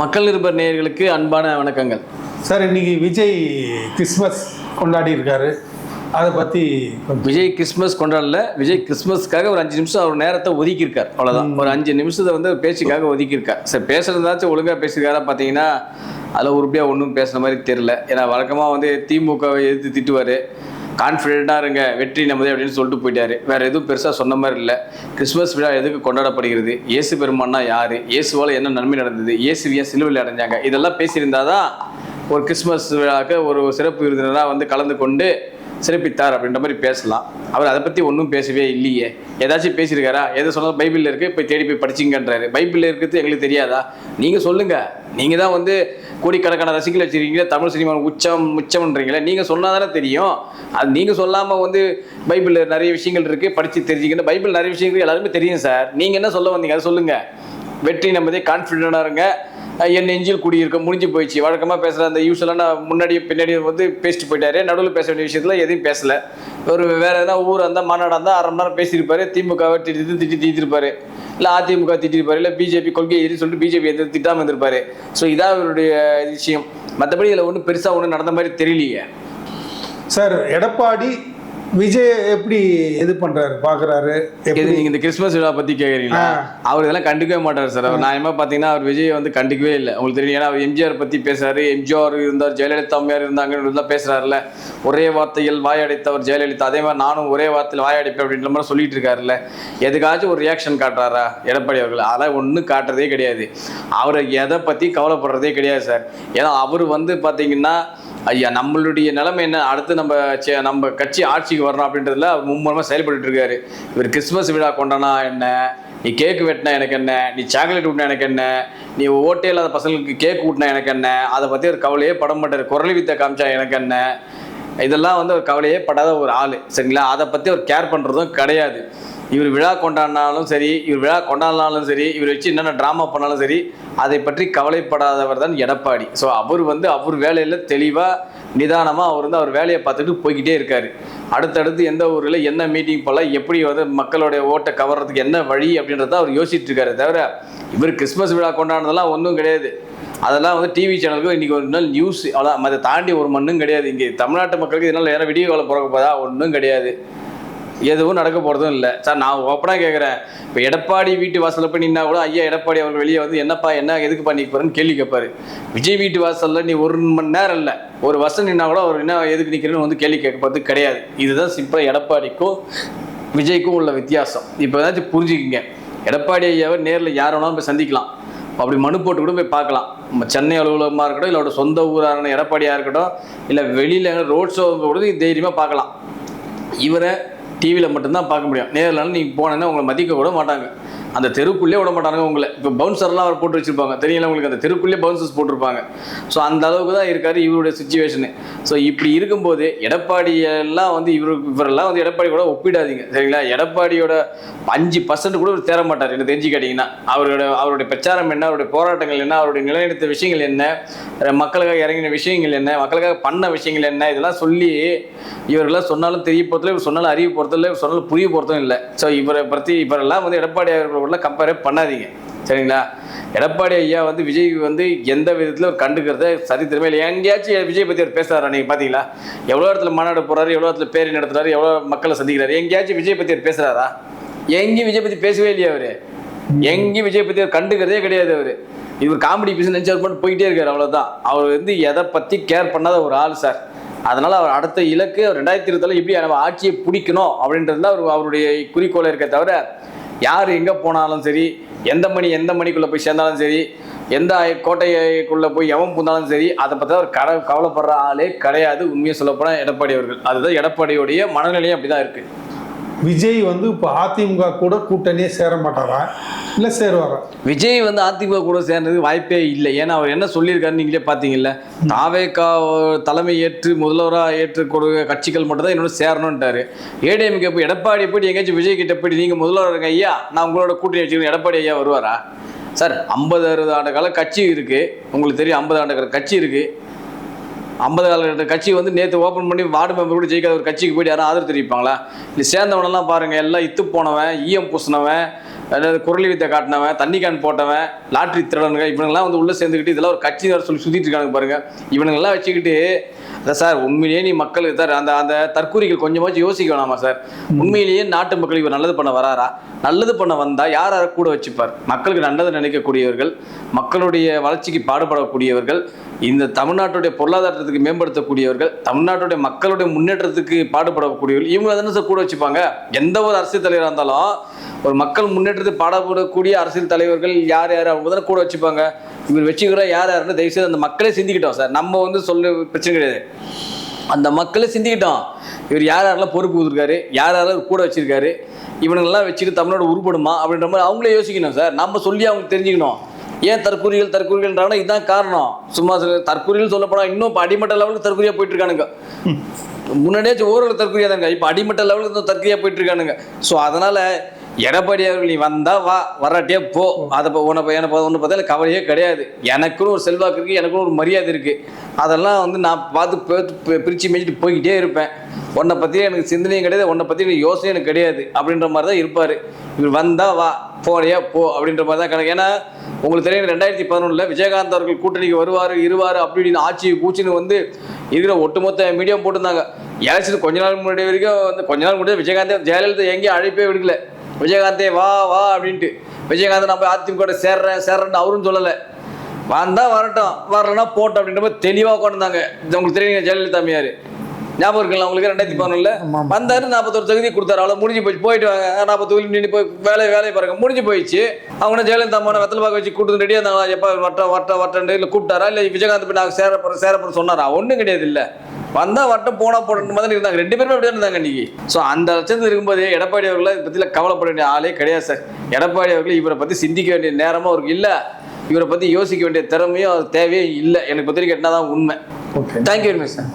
மக்கள் நிருபர் நேயர்களுக்கு அன்பான வணக்கங்கள். சார் இன்னைக்கு விஜய் கிறிஸ்மஸ் கொண்டாடி இருக்காரு. அதை பற்றி விஜய் கிறிஸ்மஸ் கொண்டாடல. விஜய் கிறிஸ்மஸ்க்காக ஒரு அஞ்சு நிமிஷம் அவர் நேரத்தை ஒதுக்கியிருக்கார். அவ்வளோதான் ஒரு அஞ்சு நிமிஷத்தை வந்து பேச்சுக்காக ஒதுக்கியிருக்கார். சரி பேசுறதாச்சும் ஒழுங்காக பேசியிருக்காரா பார்த்தீங்கன்னா அதில் உருப்படியாக ஒன்றும் பேசுன மாதிரி தெரியல. ஏன்னா வழக்கமாக வந்து திமுகவை எதிர்த்து திட்டுவார். கான்ஃபிடென்ட்டாக இருங்க வெற்றி நமது அப்படின்னு சொல்லிட்டு போயிட்டாரு. வேற எதுவும் பெருசாக சொன்ன மாதிரி இல்லை. கிறிஸ்மஸ் விழா எதுக்கு கொண்டாடப்படுகிறது? இயேசு பெருமான்னா யார்? இயேசுவால் என்ன நன்மை நடந்தது? இயேசு ஏன் சிலுவையில் அடைஞ்சாங்க? இதெல்லாம் பேசியிருந்தாதான் ஒரு கிறிஸ்மஸ் விழாவுக்கு ஒரு சிறப்பு விருந்தினராக வந்து கலந்து கொண்டு சிறப்பித்தார் அப்படின்ற மாதிரி பேசலாம். அவர் அதை பற்றி ஒன்றும் பேசவே இல்லையே. ஏதாச்சும் பேசியிருக்காரா? எதை சொன்னாலும் பைபிளில் இருக்குது போய் தேடி போய் படிச்சிங்கன்றாரு. பைபிளில் இருக்கிறது எங்களுக்கு தெரியாதா? நீங்கள் சொல்லுங்கள் நீங்கள் தான் வந்து கோடிக்கணக்கான ரசிகர்கள் வச்சிருக்கீங்க. தமிழ் சினிமா உச்சம் உச்சம்ன்றீங்களே நீங்கள் சொன்னால் தானே தெரியும். அது நீங்கள் சொல்லாமல் வந்து பைபிளில் நிறைய விஷயங்கள் இருக்குது படித்து தெரிஞ்சுக்கணும். பைபிள் நிறைய விஷயங்கள் எல்லாருமே தெரியும் சார். நீங்கள் என்ன சொல்ல வந்தீங்க? அதை சொல்லுங்கள் வெற்றி நம்பதே கான்ஃபிடென்ட்டாக இருங்க. என் நெஞ்சில் குடியிருக்க முடிஞ்சு போயிடுச்சு. வழக்கமாக பேசுகிற அந்த யூஸ்வலான முன்னாடி பின்னாடி வந்து பேசிட்டு போயிட்டாரு. நடுவில் பேச வேண்டிய விஷயத்தில் எதையும் பேசலை. ஒரு வேற எதனா ஊர் இருந்தால் மாநாடாக இருந்தால் அரை மணி நேரம் பேசியிருப்பாரு. திமுகவை திட்டி திட்டி திட்டிருப்பாரு. இல்லை அதிமுக திட்டிருப்பாரு. இல்லை பிஜேபி கொள்கை எதுன்னு சொல்லிட்டு பிஜேபி எந்த திட்டாமல் இருந்திருப்பாரு. ஸோ இதான் அவருடைய விஷயம். மற்றபடி இதில் ஒன்றும் பெருசாக ஒன்றும் நடந்த மாதிரி தெரியலையே. சார் எடப்பாடி விஜய் எப்படி இது பண்றாரு? பாக்குறாரு? எப்படி? நீங்க இந்த கிறிஸ்மஸ் விழா பத்தி கேக்குறீங்களா. அவர் இதெல்லாம் கண்டுக்கவே மாட்டார் சார். அவர் நியாயமா பாத்தீங்கன்னா அவர் விஜய் வந்து கண்டுக்கவே இல்லை. உங்களுக்கு தெரியும் ஏன்னா அவர் எம்ஜிஆர் பத்தி பேசுறாரு எம்ஜிஆர் இருந்தார் ஜெயலலிதா அம்மையார் இருந்தாங்கன்னு பேசுறாருல்ல ஒரே வார்த்தையில் வாயடைத்தவர் ஜெயலலிதா. அதே மாதிரி நானும் ஒரே வார்த்தையில் வாயடைப்பேன் அப்படின்ற மாதிரி சொல்லிட்டு இருக்காருல்ல எதுக்காச்சும் ஒரு ரியாக்ஷன் காட்டுறாரா? எடப்பாடி அவர்கள். அதெல்லாம் ஒன்றும் காட்டுறதே கிடையாது. அவர் எதை பத்தி கவலைப்படுறதே கிடையாது சார். ஏன்னா அவர் வந்து பாத்தீங்கன்னா ஐயா நம்மளுடைய நிலைமை என்ன? அடுத்து நம்ம நம்ம கட்சி ஆட்சிக்கு வரணும் அப்படின்றதுல அவர் மும்முரமாக செயல்பட்டு இருக்காரு இவர் கிறிஸ்மஸ் விழா கொண்டானா என்ன? நீ கேக்கு வெட்டினா எனக்கு என்ன? நீ சாக்லேட் விட்டினா எனக்கு என்ன? நீ ஓட்டே இல்லாத பசங்களுக்கு கேக் விட்டினா எனக்கு என்ன? அதை பற்றி ஒரு கவலையே பட மாட்டார். குரலி வித்த காமிச்சா எனக்கு என்ன? இதெல்லாம் வந்து ஒரு கவலையே படாத ஒரு ஆள் சரிங்களா? அதை பற்றி அவர் கேர் பண்ணுறதும் கிடையாது. இவர் விழா கொண்டாடினாலும் சரி இவர் விழா கொண்டாடினாலும் சரி இவர் வச்சு என்னென்ன ட்ராமா பண்ணாலும் சரி அதை பற்றி கவலைப்படாதவர் தான் எடப்பாடி. ஸோ அவர் வந்து அவர் வேலையில் தெளிவாக நிதானமாக அவர் வந்து அவர் வேலையை பார்த்துட்டு போய்கிட்டே இருக்கார். அடுத்தடுத்து எந்த ஊரில் என்ன மீட்டிங் போகலாம் எப்படி வந்து மக்களுடைய ஓட்டை கவர்றதுக்கு என்ன வழி அப்படின்றத அவர் யோசிச்சுட்டு இருக்காரு தவிர இவர் கிறிஸ்மஸ் விழா கொண்டாடினதெல்லாம் ஒன்றும் கிடையாது. அதெல்லாம் வந்து டிவி சேனலுக்கும் இன்றைக்கி ஒரு நாள் நியூஸ் அவ்வளோ அதை தாண்டி ஒரு மண்ணும் கிடையாது. இங்கே தமிழ்நாட்டு மக்களுக்கு இதனால் ஏன்னா விடிய காலம் பிறக்க போதா ஒன்றும் கிடையாது. எதுவும் நடக்க போகிறதும் இல்லை. சார் நான் ஓப்பனாக கேட்குறேன் இப்போ எடப்பாடி வீட்டு வாசலில் போய் நின்னா கூட ஐயா எடப்பாடி அவர்கள் வெளியே வந்து என்னப்பா என்ன எதுக்கு பண்ணி போகிறேன்னு கேள்வி கேட்பாரு விஜய் வீட்டு வாசலில் நீ ஒரு மணி நேரம் இல்லை. ஒரு வருஷம் நின்னா கூட அவர் என்ன எதுக்கு நிற்கிறேன்னு வந்து கேள்வி கேட்கறது கிடையாது. இதுதான் சிம்பிளாக எடப்பாடிக்கும் விஜய்க்கும் உள்ள வித்தியாசம். இப்போ ஏதாச்சும் புரிஞ்சுக்கிங்க. எடப்பாடி ஐயாவை நேரில் யார் வேணாலும் போய் சந்திக்கலாம். அப்படி மனு போட்டு கூட போய் பார்க்கலாம். நம்ம சென்னை அலுவலகமாக இருக்கட்டும் இல்லை சொந்த ஊரான எடப்பாடியாக இருக்கட்டும் இல்லை வெளியில் ரோட் ஷோ கூட தைரியமாக பார்க்கலாம். இவரை டிவியில் மட்டும்தான் பார்க்க முடியும். நேரில் நீங்கள் போனேன்னா உங்களை மதிக்க கூட மாட்டாங்க. அந்த தெருக்குள்ளே விட மாட்டாங்க உங்களை. இப்போ பவுன்சர்லாம் அவர் போட்டு வச்சிருப்பாங்க. தெரியல உங்களுக்கு? அந்த தெருக்குள்ளே பவுன்சர்ஸ் போட்டிருப்பாங்க. ஸோ அந்த அளவுக்கு தான் இருக்காரு இவருடைய சுச்சுவேஷனு ஸோ இப்படி இருக்கும்போது எடப்பாடியெல்லாம் வந்து இவரு இவரெல்லாம் வந்து எடப்பாடி கூட ஒப்பிடாதீங்க. சரிங்களா? எடப்பாடியோட அஞ்சு பர்சன்ட் கூட தேர மாட்டார். எனக்கு தெரிஞ்சு கேட்டிங்கன்னா அவரோட அவருடைய பிரச்சாரம் என்ன? அவருடைய போராட்டங்கள் என்ன? அவருடைய நிலைநிறுத்த விஷயங்கள் என்ன? மக்களுக்காக இறங்கின விஷயங்கள் என்ன? மக்களுக்காக பண்ண விஷயங்கள் என்ன? இதெல்லாம் சொல்லி இவரெல்லாம் சொன்னாலும் தெரிய போகிறதில்ல இவர் சொன்னாலும் அறிய போகிறதில்ல இவர் சொன்னாலும் புரிய போகிறதும் இல்லை. ஸோ இவரை பற்றி இவரெல்லாம் வந்து எடப்பாடி அவர்களோட கம்பேரே பண்ணாதீங்க. சரிங்களா? எடப்பாடி ஐயா வந்து விஜய் வந்து எந்த விதத்தில் ஒரு கண்டுக்கிறத சரித்திரமே இல்லை எங்கேயாச்சும் விஜய் பற்றி அவர் பேசுகிறாரா நீங்கள் பார்த்தீங்களா எவ்வளோ இடத்துல மாநாடு போகிறாரு எவ்வளோ இடத்துல பேரணி நடத்துகிறாரு எவ்வளோ மக்களை சந்திக்கிறாரு எங்கேயாச்சும் விஜய் பற்றி அவர் பேசுகிறாரா எங்கேயும் விஜய் பற்றி பேசவே இல்லையா அவர்? எங்கேயும் விஜய் பற்றி அவர் கண்டுக்கிறதே கிடையாது அவர். இவர் காமெடி பிசினஸ் நினச்சி மட்டும் போயிட்டே இருக்கார் அவ்வளோதான் அவர் வந்து எதை பற்றி கேர் பண்ணாத ஒரு ஆள் சார் அதனால் அவர் அடுத்த இலக்கு ரெண்டாயிரத்தி இருபத்தில் எப்படி நம்ம ஆட்சியை பிடிக்கணும் அப்படின்றது தான் அவர் அவருடைய குறிக்கோளை இருக்க தவிர யார் எங்கே போனாலும் சரி எந்த மணி எந்த மணிக்குள்ளே போய் சேர்ந்தாலும் சரி எந்த கோட்டைக்குள்ளே போய் எவன் பூந்தாலும் சரி அதை பற்றி அவர் கட கவலைப்படுற ஆளே கிடையாது. உண்மையை சொல்லப்போனால் எடப்பாடி அவர்கள். அதுதான் எடப்பாடியுடைய மனநிலையும் அப்படி தான் இருக்குது விஜய் வந்து இப்போ அதிமுக கூட கூட்டணியே சேர மாட்டாரா? இல்லை சேருவாரா? விஜய் வந்து அதிமுக கூட சேர்ந்ததுக்கு வாய்ப்பே இல்லை. ஏன்னா அவர் என்ன சொல்லியிருக்காரு நீங்களே பார்த்தீங்கல்ல நாவேகா தலைமை ஏற்று முதல்வராக ஏற்று கொடு கட்சிகள் மட்டும் தான் என்னோட சேரணும்ட்டாரு. ஏடிஎம்கே போய் எடப்பாடி போய் எங்கேயாச்சும் விஜய் கிட்ட போய் நீங்கள் முதல்வராக இருக்க ஐயா நான் உங்களோட கூட்டணி வச்சுக்கிறேன். எடப்பாடி ஐயா வருவாரா? சார் ஐம்பது அறுபது ஆண்டு கால கட்சி இருக்குது உங்களுக்கு தெரியும் ஐம்பது ஆண்டு கால கட்சி இருக்குது ஐம்பது கால கட்சி வந்து நேற்று ஓப்பன் பண்ணி வார்டு மெம்பர் கூட ஜெயிக்காத ஒரு கட்சிக்கு போயிட்டு யாரும் ஆதரவு தெரிவிப்பாங்களா? இது சேர்ந்தவனெல்லாம் பாருங்கள் எல்லாம் இத்து போனவன் ஈயம் பூசினவன் அதாவது குரலி வித்தை காட்டினவன் தண்ணி கேன் போட்டவன் லாட்ரி திருடனுங்க இவனுங்கெல்லாம் வந்து உள்ளே சேர்ந்துக்கிட்டு இதெல்லாம் ஒரு கட்சி வேறு சொல்லி சுத்திட்டு இருக்காங்க பாருங்க. இவனுங்கெல்லாம் வச்சுக்கிட்டு அதான் சார் உண்மையிலேயே நீ மக்களுக்கு சார் அந்த அந்த தற்கூரிகள் கொஞ்சமாச்சும் யோசிக்க வேணாமா சார்? உண்மையிலேயே நாட்டு மக்களுக்கு இவர் நல்லது பண்ண வராரா? நல்லது பண்ண வந்தால் யார் யாரை கூட வச்சுப்பார்? மக்களுக்கு நல்லது நினைக்கக்கூடியவர்கள் மக்களுடைய வளர்ச்சிக்கு பாடுபடக்கூடியவர்கள் இந்த தமிழ்நாட்டுடைய பொருளாதாரத்துக்கு மேம்படுத்தக்கூடியவர்கள் தமிழ்நாட்டுடைய மக்களுடைய முன்னேற்றத்துக்கு பாடுபடக்கூடியவர்கள் இவங்க தானே சார் கூட வச்சுப்பாங்க. எந்த ஒரு அரசியல் தலைவராக இருந்தாலும் ஒரு மக்கள் முன்னேற்றத்துக்கு பாடப்படக்கூடிய அரசியல் தலைவர்கள் யார் யார் அவங்க தானே கூட வச்சுப்பாங்க. இவர் வச்சுக்கிற யார் யாருன்னு தயவுசெய்து அந்த மக்களே சிந்திக்கிட்டோம் சார் நம்ம வந்து சொல்ல பிரச்சனை கிடையாது. அந்த மக்களே சிந்திக்கிட்டோம். இவர் யார் யாரெல்லாம் பொறுப்பு கொடுத்துருக்காரு யார் யாரெல்லாம் கூட வச்சிருக்காரு இவனுங்கெல்லாம் வச்சுட்டு தமிழ்நாடு உருப்படுமா அப்படின்ற மாதிரி அவங்களே யோசிக்கணும் சார் நம்ம சொல்லி அவங்க தெரிஞ்சுக்கணும். ஏன் தற்கூறிகள் தற்கூறிகள்ன்றாங்கன்னா இதுதான் காரணம். சும்மா சொல்ல- தற்கூறிகள் சொல்லப்போனா இன்னும் இப்போ அடிமட்ட லெவலுக்கு தற்கூரியா போயிட்டு இருக்கானுங்க முன்னாடியே ஓரளவு தற்கொலையாக தாங்க இப்போ அடிமட்ட லெவலுக்கு இந்த தற்கொலையாக போயிட்டு இருக்கானுங்க ஸோ அதனால எடப்பாடி அவர்கள் நீ வந்தா வா வராட்டியே போ. அதை உன உன்னை எனக்கு ஒன்று பார்த்தா கவலையே கிடையாது. எனக்குன்னு ஒரு செல்வாக்கு இருக்கு எனக்குன்னு ஒரு மரியாதை இருக்கு. அதெல்லாம் வந்து நான் பார்த்து பிரித்து மேய்ச்சிட்டு போய்கிட்டே இருப்பேன். உன்னை பற்றி எனக்கு சிந்தனையும் கிடையாது உன்னை பற்றி எனக்கு யோசனையும் எனக்கு கிடையாது அப்படின்ற மாதிரி தான் இருப்பார். இவர் வந்தால் வா போனியா போ அப்படின்ற மாதிரி தான் கணக்கு. ஏன்னா உங்களுக்கு தெரியும் ரெண்டாயிரத்தி பதினொன்றில் விஜயகாந்த் அவர்கள் கூட்டணிக்கு வருவார் இருவார் அப்படி இப்படின்னு ஆட்சி கூச்சின்னு வந்து இருக்கிற ஒட்டுமொத்த மீடியம் போட்டிருந்தாங்க. எலெக்ஷன் கொஞ்ச நாள் முன்னாடி வரைக்கும் வந்து கொஞ்ச நாள் முடியாது விஜயகாந்தே ஜெயலலிதா எங்கேயும் அழைப்பே விடுக்கல. விஜயகாந்தே வா வா அப்படின்ட்டு. விஜயகாந்த் நம்ம அதிமுக கூட சேர்றேன் சேர்றேன்னு அவரும் சொல்லலை. வந்தால் வரட்டும் வரலன்னா போட்டோம் அப்படின்ற மாதிரி தெளிவாக உட்காந்துருந்தாங்க இது உங்களுக்கு தெரியுங்க ஜெயலலிதா அம்மையார். ஞாபகம் இருக்குல்ல உங்களுக்கு? ரெண்டாயிரத்தி பதினொன்றில் வந்தாரு நாற்பத்தொரு தொகுதி கொடுத்தாரு. அவ்வளோ முடிஞ்சு போச்சு. போயிட்டு வாங்க. நாற்பது தொகுதி நின்று போய் வேலை வேலையை பாருங்க. முடிஞ்சு போயிடுச்சு. அவங்க ஜெயலலிதா அம்மா வெத்தலை பாக்க வச்சு கூட்டு ரெடியாக இருந்தாங்களா? எப்போ வட்ட வட்ட வட்டம் இல்லை கூப்பிட்டாரா? இல்லை விஜயகாந்த் போய் நாங்கள் சேர போகிறோம் சேர போகிறோம் சொன்னாரா? ஒன்றும் கிடையாது இல்லை. வந்தா வட்டம் போனா போடணும் மாதிரி இருந்தாங்க. ரெண்டு பேருமே அப்படியே இருந்தாங்க இன்னைக்கு. ஸோ அந்த லட்சத்தில் இருக்கும்போது எடப்பாடி அவர்கள் இதை பற்றியில் கவலைப்பட வேண்டிய ஆளே கிடையாது சார். எடப்பாடி அவர்கள் இவரை பற்றி சிந்திக்க வேண்டிய நேரமும் அவருக்கு இல்லை. இவரை பற்றி யோசிக்க வேண்டிய திறமையும் அது தேவையே இல்லை. எனக்கு பத்திரிக்கை கேட்டால் தான் உண்மை. Okay thank you very much sir